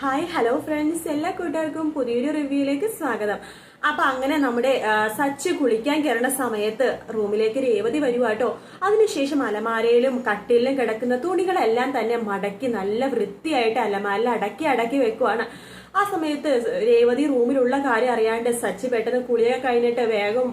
Hi hello friends എല്ലാ കൂട്ടുകാർക്കും പുതിയൊരു റിവ്യൂയിലേക്ക് സ്വാഗതം. അപ്പൊ അങ്ങനെ നമ്മുടെ സച്ച് കുളിക്കാൻ കയറേണ്ട സമയത്ത് റൂമിലേക്ക് രേവതി വരുവാട്ടോ. അതിനുശേഷം അലമാരയിലും കട്ടിലും കിടക്കുന്ന തുണികളെല്ലാം തന്നെ മടക്കി നല്ല വൃത്തിയായിട്ട് അലമാരയിൽ അടക്കി അടക്കി വെക്കുവാണ്. ആ സമയത്ത് രേവതി റൂമിലുള്ള കാര്യം അറിയാണ്ട് സച്ചി പെട്ടെന്ന് കുളിയൊക്കെ കഴിഞ്ഞിട്ട് വേഗം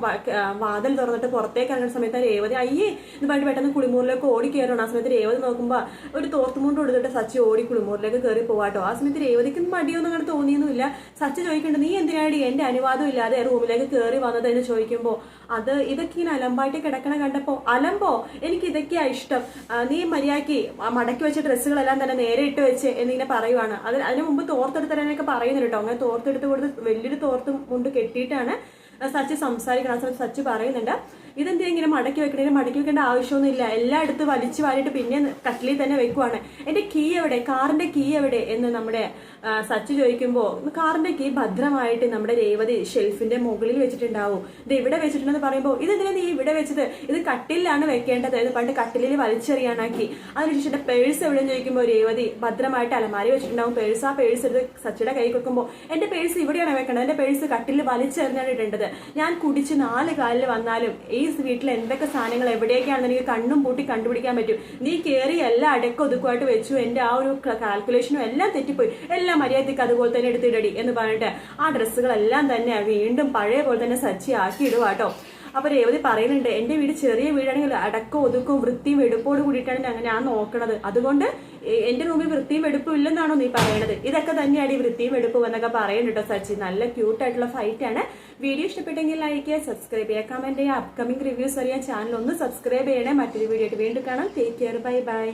വാതിൽ തുറന്നിട്ട് പുറത്തേക്ക് ഇറങ്ങുന്ന സമയത്ത് രേവതി അയ്യേ എന്ന് പറഞ്ഞിട്ട് പെട്ടെന്ന് കുളിമൂറിലേക്ക് ഓടി കയറണം ആ സമയത്ത് രേവതി നോക്കുമ്പോൾ ഒരു തോർത്തുമുണ്ട് കൊടുത്തിട്ട് സച്ചി ഓടി കുളിമൂറിലേക്ക് കയറി പോവാട്ടോ. ആ സമയത്ത് രേവതിക്ക് മടിയൊന്നും അങ്ങനെ തോന്നിയൊന്നുമില്ല. സച്ചി ചോദിക്കേണ്ടത് നീ എന്തിനാടി എന്റെ അനുവാദം ഇല്ലാതെ റൂമിലേക്ക് കയറി വന്നത്? എന്ന് ചോദിക്കുമ്പോ അത് ഇതൊക്കെ ഇങ്ങനെ അലമ്പായിട്ട് കിടക്കണ കണ്ടപ്പോ അലമ്പോ? എനിക്ക് ഇതൊക്കെയാ ഇഷ്ടം. നീ മര്യാദയ്ക്ക് ആ മടക്കി വെച്ച ഡ്രസ്സുകളെല്ലാം തന്നെ നേരെ ഇട്ട് വെച്ച് എന്നിങ്ങനെ പറയുവാണ്. അതിന് അതിന് മുമ്പ് തോർത്തെടുത്ത് പറയുന്നുണ്ട് കേട്ടോ. അങ്ങനെ തോർത്തെടുത്ത് കൊടുത്ത് വലിയൊരു തോർത്ത് മുണ്ട് കെട്ടിയിട്ടാണ് സച്ച് സംസാരിക്കണം ആ സമയത്ത് സച്ച് പറയുന്നുണ്ട്. ഇതെന്തിനാ ഇങ്ങനെ മടക്കി വെക്കണേ? മടക്കി വെക്കേണ്ട ആവശ്യമൊന്നുമില്ല. എല്ലായിടത്തും വലിച്ചു വാരിയിട്ട് പിന്നെ കട്ടിലിൽ തന്നെ വെക്കുവാണ്. എന്റെ കീ എവിടെ? കാറിന്റെ കീ എവിടെ? എന്ന് നമ്മുടെ സച്ച് ചോദിക്കുമ്പോൾ കാറിന്റെ കീ ഭദ്രമായിട്ട് നമ്മുടെ രേവതി ഷെൽഫിന്റെ മുകളിൽ വെച്ചിട്ടുണ്ടാവും. ഇത് ഇവിടെ വെച്ചിട്ടുണ്ടെന്ന് പറയുമ്പോൾ ഇതെന്തിനാ നീ ഇവിടെ വെച്ചത്? ഇത് കട്ടിലാണ് വെക്കേണ്ടത്. ഇത് പണ്ട് കട്ടിലിൽ വലിച്ചെറിയാനാക്കി. അതിനുശേഷം എന്റെ പേഴ്സ് എവിടെയെന്ന് ചോദിക്കുമ്പോൾ രേവതി ഭദ്രമായിട്ട് അലമാരി വെച്ചിട്ടുണ്ടാവും. പേഴ്സ് ആ പേഴ്സ് എടുത്ത് സച്ചിയുടെ കൈ കൊടുക്കുമ്പോൾ എന്റെ പേഴ്സ് ഇവിടെയാണ് വെക്കേണ്ടത് എന്റെ പേഴ്സ് കട്ടിലിൽ വലിച്ചെറിഞ്ഞാണ് ഇടേണ്ടത്. ഞാൻ കുടിച്ച് നാല് കാലിൽ വന്നാലും ഈ വീട്ടിൽ എന്തൊക്കെ സാധനങ്ങൾ എവിടെയൊക്കെയാണെന്ന് എനിക്ക് കണ്ണും പൂട്ടി കണ്ടുപിടിക്കാൻ പറ്റും. നീ കയറി എല്ലാം അടക്കം ഒതുക്കുമായിട്ട് വെച്ചു. എന്റെ ആ ഒരു കാൽക്കുലേഷനും എല്ലാം തെറ്റിപ്പോയി. എല്ലാം മര്യാദയ്ക്ക് അതുപോലെ തന്നെ എടുത്തിടടി എന്ന് പറഞ്ഞിട്ട് ആ ഡ്രസ്സുകളെല്ലാം തന്നെ വീണ്ടും പഴയ പോലെ തന്നെ സച്ചി ആക്കി ഇടുവാട്ടോ. അപ്പൊ രേവതി പറയുന്നുണ്ട് എന്റെ വീട് ചെറിയ വീടാണെങ്കിൽ അടക്കം ഒതുക്കും വൃത്തിയും വെടുപ്പോട് കൂടിയിട്ടാണ് ഞാൻ ഞാൻ നോക്കണത്. അതുകൊണ്ട് എന്റെ റൂമിൽ വൃത്തിയും വെടുപ്പും ഇല്ലെന്നാണോ നീ പറയണത്? ഇതൊക്കെ തന്നെയാണ് ഈ വൃത്തിയും വെടുപ്പും എന്നൊക്കെ പറയുന്നുണ്ട് സച്ചി. നല്ല ക്യൂട്ട് ആയിട്ടുള്ള ഫൈറ്റ് ആണ്. വീഡിയോ ഇഷ്ടപ്പെട്ടെങ്കിൽ ലൈക്ക് ചെയ്യുക സബ്സ്ക്രൈബ് ചെയ്യുക കമന്റ് ചെയ്യുക. അപ്കമിംഗ് റിവ്യൂസ് അറിയാൻ ചാനൽ ഒന്ന് സബ്സ്ക്രൈബ് ചെയ്യണേ. മറ്റൊരു വീഡിയോ ആയിട്ട് വീണ്ടും കാണാം. Take care bye bye